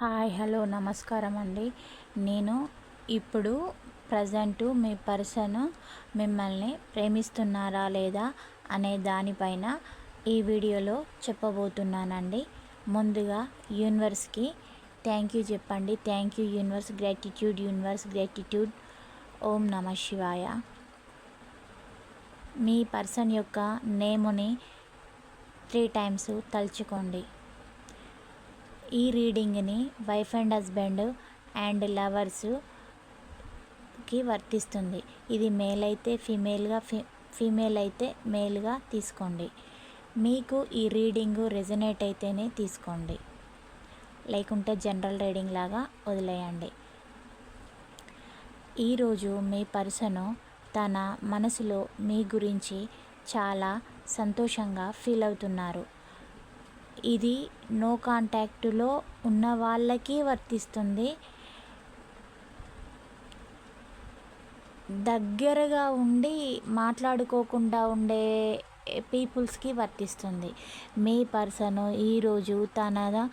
Hi hello నమస్కారం అండి. నేను ఇప్పుడు ప్రజెంట్ మీ పర్సన్ మిమ్మల్ని ప్రేమిస్తున్నారా లేదా అనే దానిపైన ఈ వీడియోలో చెప్పబోతున్నానండి. ముందుగా యూనివర్స్కి థ్యాంక్ యూ చెప్పండి. Thank you universe gratitude universe gratitude. ఓం నమ శివాయ. మీ పర్సన్ యొక్క నేముని త్రీ టైమ్స్ తలుచుకోండి. ఈ రీడింగ్ని వైఫ్ అండ్ హస్బెండ్ అండ్ లవర్స్కి వర్తిస్తుంది. ఇది మేల్ అయితే ఫీమేల్గా ఫీ ఫీమేల్ అయితే మేల్గా తీసుకోండి. మీకు ఈ రీడింగు రెజనేట్ అయితేనే తీసుకోండి. లేకుంటే జనరల్ రీడింగ్ లాగా వదిలేయండి. ఈరోజు మీ పర్సను తన మనసులో మీ గురించి చాలా సంతోషంగా ఫీల్ అవుతున్నారు. ఇది నో కాంటాక్టులో ఉన్న వాళ్ళకి వర్తిస్తుంది. దగ్గరగా ఉండి మాట్లాడుకోకుండా ఉండే పీపుల్స్కి వర్తిస్తుంది. మీ పర్సన్ ఈరోజు తన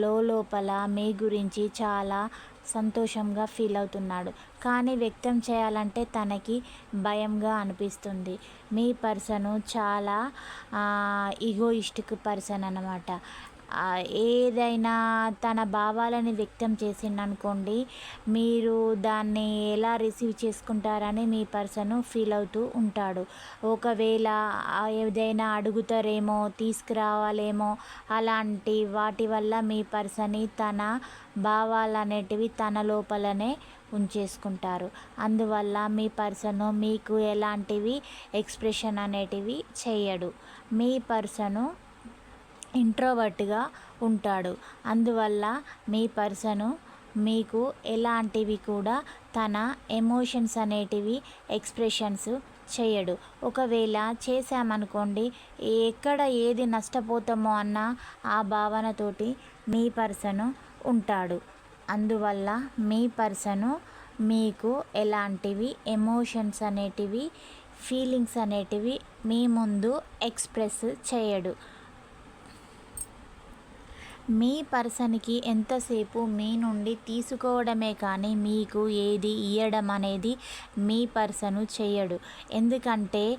లోపల మీ గురించి చాలా సంతోషంగా ఫీల్ అవుతున్నాడు. కానీ వ్యక్తం చేయాలంటే తనకి భయంగా అనిపిస్తుంది. మీ పర్సను చాలా ఈగోయిస్టిక్ పర్సన్ అనమాట ఏదైనా తన భావాలని వ్యక్తం చేసిండనుకోండి మీరు దాన్ని ఎలా రిసీవ్ చేసుకుంటారని మీ పర్సన్ ఫీల్ అవుతూ ఉంటాడు. ఒకవేళ ఏదైనా అడుగుతారేమో తీసుకురావాలేమో అలాంటి వాటి వల్ల మీ పర్సన్ తన భావాలు అనేటివి తన లోపలనే ఉంచేసుకుంటారు. అందువల్ల మీ పర్సన్ మీకు ఎలాంటివి ఎక్స్ప్రెషన్ అనేటివి చేయడు. మీ పర్సను ఇంట్రోవర్ట్గా ఉంటాడు. అందువల్ల మీ పర్సను మీకు ఎలాంటివి కూడా తన ఎమోషన్స్ అనేటివి ఎక్స్ప్రెషన్స్ చేయడు. ఒకవేళ చేశామనుకోండి ఎక్కడ ఏది నష్టపోతామో అన్న ఆ భావనతోటి మీ పర్సను ఉంటాడు. అందువల్ల మీ పర్సను మీకు ఎలాంటివి ఎమోషన్స్ అనేటివి ఫీలింగ్స్ అనేటివి మీ ముందు ఎక్స్ప్రెస్ చేయడు. మీ పర్సన్కి ఎంతసేపు మీ నుండి తీసుకోవడమే కానీ మీకు ఏది ఇవ్వడం అనేది మీ పర్సను చేయడు. ఎందుకంటే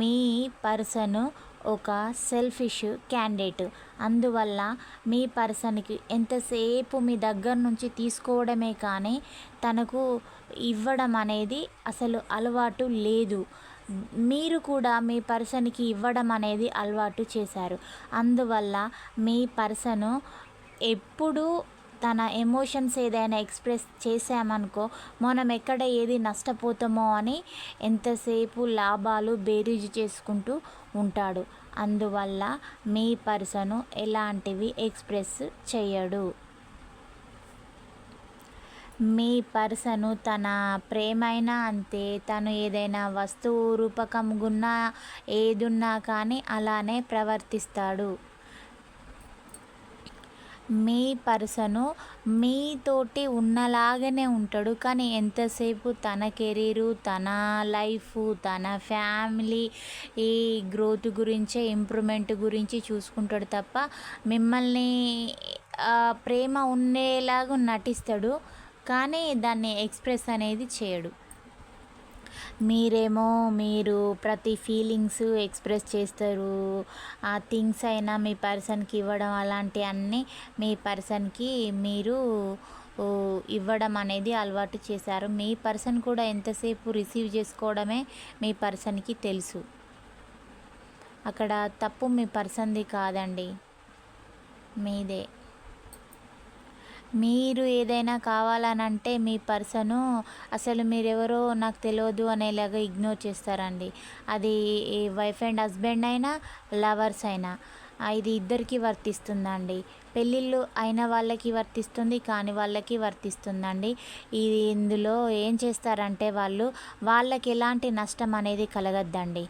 మీ పర్సను ఒక సెల్ఫిష్ క్యాండిడేట్. అందువల్ల మీ పర్సన్కి ఎంతసేపు మీ దగ్గర నుంచి తీసుకోవడమే కానీ తనకు ఇవ్వడం అనేది అసలు అలవాటు లేదు. మీరు కూడా మీ పర్సన్కి ఇవ్వడం అనేది అలవాటు చేశారు. అందువల్ల మీ పర్సను ఎప్పుడు తన ఎమోషన్స్ ఏదైనా ఎక్స్ప్రెస్ చేసామనుకో మనం ఎక్కడ ఏది నష్టపోతామో అని ఎంతసేపు లాభాలు బేరీజు చేసుకుంటూ ఉంటాడు. అందువల్ల మీ పర్సను ఎలాంటివి ఎక్స్ప్రెస్ చేయడు. మీ పర్సను తన ప్రేమైనా అంతే తను ఏదైనా వస్తువు రూపకంగున్నా ఏదున్నా కానీ అలానే ప్రవర్తిస్తాడు. మీ పర్సను మీతోటి ఉన్నలాగానే ఉంటాడు. కానీ ఎంతసేపు తన కెరీరు తన లైఫ్ తన ఫ్యామిలీ ఈ గ్రోత్ గురించే ఇంప్రూవ్మెంట్ గురించి చూసుకుంటాడు తప్ప మిమ్మల్ని ప్రేమ ఉండేలాగా నటిస్తాడు. కానీ దాన్ని ఎక్స్ప్రెస్ అనేది చేయడు. మీరేమో మీరు ప్రతి ఫీలింగ్స్ ఎక్స్ప్రెస్ చేస్తారు. ఆ థింగ్స్ అయినా మీ పర్సన్కి ఇవ్వడం అలాంటి అన్నీ మీ పర్సన్కి మీరు ఇవ్వడం అనేది అలవాటు చేశారు. మీ పర్సన్ కూడా ఎంతసేపు రిసీవ్ చేసుకోవడమే మీ పర్సన్కి తెలుసు. అక్కడ తప్పు మీ పర్సన్ది కాదండి. మీదే. మీరు ఏదైనా కావాలనంటే మీ పర్సను అసలు మీరెవరో నాకు తెలియదు అనేలాగా ఇగ్నోర్ చేస్తారండి. అది వైఫ్ అండ్ హస్బెండ్ అయినా లవర్స్ అయినా. ఇది ఇద్దరికి వర్తిస్తుందండి. పెళ్ళిళ్ళు అయిన వాళ్ళకి వర్తిస్తుంది కాని వాళ్ళకి వర్తిస్తుందండి. ఇది ఇందులో ఏం చేస్తారంటే వాళ్ళు వాళ్ళకి ఎలాంటి నష్టం అనేది కలగద్దండి.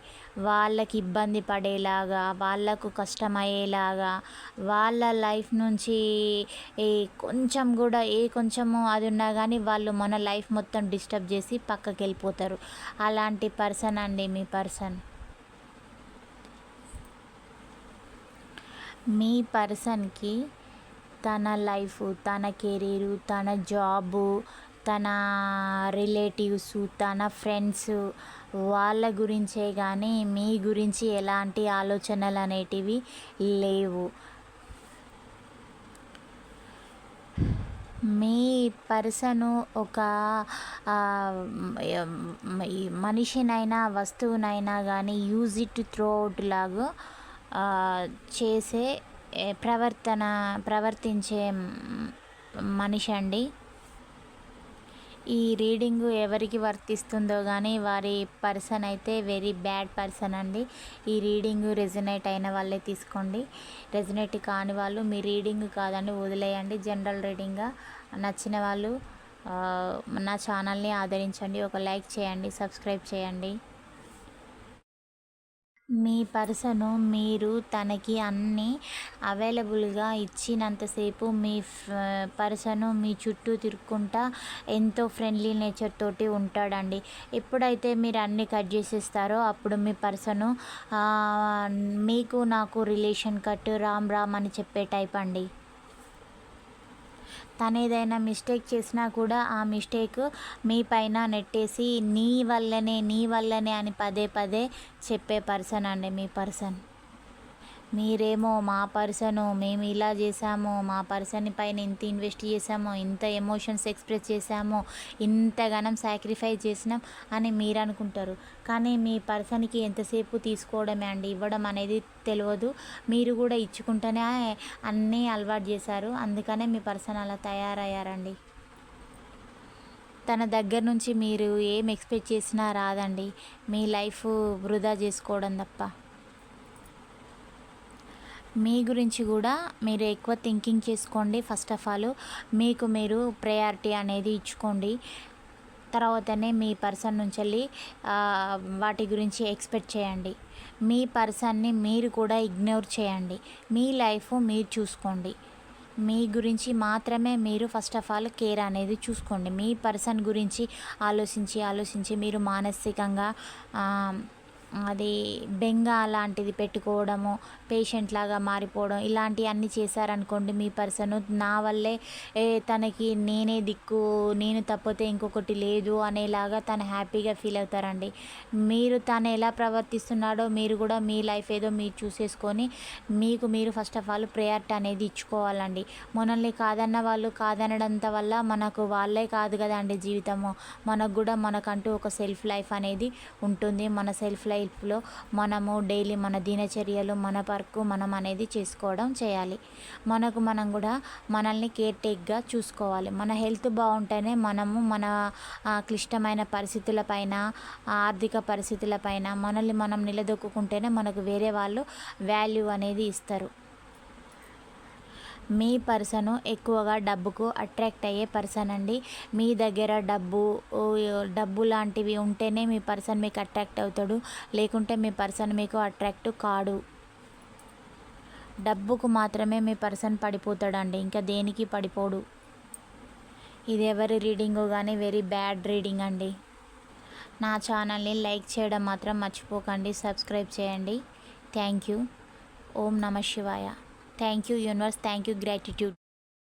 వాళ్ళకి ఇబ్బంది పడేలాగా వాళ్ళకు కష్టమయ్యేలాగా వాళ్ళ లైఫ్ నుంచి ఏ కొంచెం కూడా ఏ కొంచెము అది ఉన్నా కానీ వాళ్ళు మన లైఫ్ మొత్తం డిస్టర్బ్ చేసి పక్కకి వెళ్ళిపోతారు అలాంటి పర్సన్ అండి మీ పర్సన్. మీ పర్సన్కి తన లైఫ్ తన కెరీరు తన జాబు తన రిలేటివ్స్ తన ఫ్రెండ్స్ వాళ్ళ గురించే కానీ మీ గురించి ఎలాంటి ఆలోచనలు అనేటివి లేవు. మీ పర్సను ఒక మనిషినైనా వస్తువునైనా కానీ యూజ్ ఇట్ త్రో అవుట్ లాగా చేసే ప్రవర్తన ప్రవర్తించే మనిషి అండి. ఈ రీడింగ్ ఎవరికి వర్తిస్తుందో కానీ వారి పర్సన్ అయితే వెరీ బ్యాడ్ పర్సన్ అండి. ఈ రీడింగ్ రెజినేట్ అయిన వాళ్ళే తీసుకోండి. రెజినేట్ కాని వాళ్ళు మీ రీడింగ్ కాదండి వదిలేయండి. జనరల్ రీడింగ్గా నచ్చిన వాళ్ళు నా ఛానల్ని ఆదరించండి. ఒక లైక్ చేయండి సబ్స్క్రైబ్ చేయండి. మీ పర్సను మీరు తనకి అన్నీ అవైలబుల్గా ఇచ్చినంతసేపు మీ పర్సను మీ చుట్టూ తిరుక్కుంటా ఎంతో ఫ్రెండ్లీ నేచర్ తోటి ఉంటాడండి. ఎప్పుడైతే మీరు అన్నీ కట్ చేసేస్తారో అప్పుడు మీ పర్సను మీకు నాకు రిలేషన్ కట్ రామ్ రామ్ అని చెప్పే టైప్ అండి. తను ఏదైనా మిస్టేక్ చేసినా కూడా ఆ మిస్టేక్ మీ పైన నెట్టేసి నీ వల్లనే నీ వల్లనే అని పదే పదే చెప్పే పర్సన్ అండి మీ పర్సన్. మీరేమో మా పర్సను మేము ఇలా చేసాము మా పర్సన్ పైన ఇంత ఇన్వెస్ట్ చేసాము ఇంత ఎమోషన్స్ ఎక్స్ప్రెస్ చేసాము ఇంతగానం సాక్రిఫైస్ చేసినాం అని మీరు అనుకుంటారు కానీ మీ పర్సన్కి ఎంతసేపు తీసుకోవడమే అండి? ఇవ్వడం అనేది తెలియదు. మీరు కూడా ఇచ్చుకుంటేనే అన్నీ అలవాటు చేశారు. అందుకనే మీ పర్సన్ అలా తయారయ్యారండి. తన దగ్గర నుంచి మీరు ఏం ఎక్స్పెక్ట్ చేసినా రాదండి. మీ లైఫ్ వృధా చేసుకోవడం తప్ప. మీ గురించి కూడా మీరు ఎక్కువ థింకింగ్ చేసుకోండి ఫస్ట్ ఆఫ్ ఆల్ మీకు మీరు ప్రయారిటీ అనేది ఇచ్చుకోండి. తర్వాతనే మీ పర్సన్ నుంచి వెళ్ళి వాటి గురించి ఎక్స్పెక్ట్ చేయండి. మీ పర్సన్ని మీరు కూడా ఇగ్నోర్ చేయండి. మీ లైఫ్ మీరు చూసుకోండి. మీ గురించి మాత్రమే మీరు ఫస్ట్ ఆఫ్ ఆల్ కేర్ అనేది చూసుకోండి. మీ పర్సన్ గురించి ఆలోచించి ఆలోచించి మీరు మానసికంగా అది బెంగ అలాంటిది పెట్టుకోవడము పేషెంట్ లాగా మారిపోవడం ఇలాంటివన్నీ చేశారనుకోండి మీ పర్సన్. నా వల్లే ఏ తనకి నేనే దిక్కు నేను తప్పితే ఇంకొకటి లేదు అనేలాగా తను హ్యాపీగా ఫీల్ అవుతారండి. మీరు తను ఎలా ప్రవర్తిస్తున్నాడో మీరు కూడా మీ లైఫ్ ఏదో మీరు చూసేసుకొని మీకు మీరు ఫస్ట్ ఆఫ్ ఆల్ ప్రయారిటీ అనేది ఇచ్చుకోవాలండి. మనల్ని కాదన్న వాళ్ళు కాదనడంత వల్ల మనకు వాళ్ళే కాదు కదండి జీవితము. మనకు కూడా మనకంటూ ఒక సెల్ఫ్ లైఫ్ అనేది ఉంటుంది. మన సెల్ఫ్ లైఫ్ లైఫ్లో మనము డైలీ మన దినచర్యలు మన వర్క్ మనం అనేది చేసుకోవడం చేయాలి. మనకు మనం కూడా మనల్ని కేర్ టేక్గా చూసుకోవాలి. మన హెల్త్ బాగుంటేనే మనము మన క్లిష్టమైన పరిస్థితులపైన ఆర్థిక పరిస్థితులపైన మనల్ని మనం నిలదొక్కుంటేనే మనకు వేరే వాళ్ళు వాల్యూ అనేది ఇస్తారు. మీ పర్సను ఎక్కువగా డబ్బుకు అట్రాక్ట్ అయ్యే పర్సన్ అండి. మీ దగ్గర డబ్బు డబ్బు లాంటివి ఉంటేనే మీ పర్సన్ మీకు అట్రాక్ట్ అవుతాడు. లేకుంటే మీ పర్సన్ మీకు అట్రాక్ట్ కాడు. డబ్బుకు మాత్రమే మీ పర్సన్ పడిపోతాడండి. ఇంకా దేనికి పడిపోడు? ఇది ఎవరి రీడింగు కానీ వెరీ బ్యాడ్ రీడింగ్ అండి. నా ఛానల్ని లైక్ చేయడం మాత్రం మర్చిపోకండి. సబ్స్క్రైబ్ చేయండి. Thank you. ఓం నమ శివాయ. Thank you universe thank you gratitude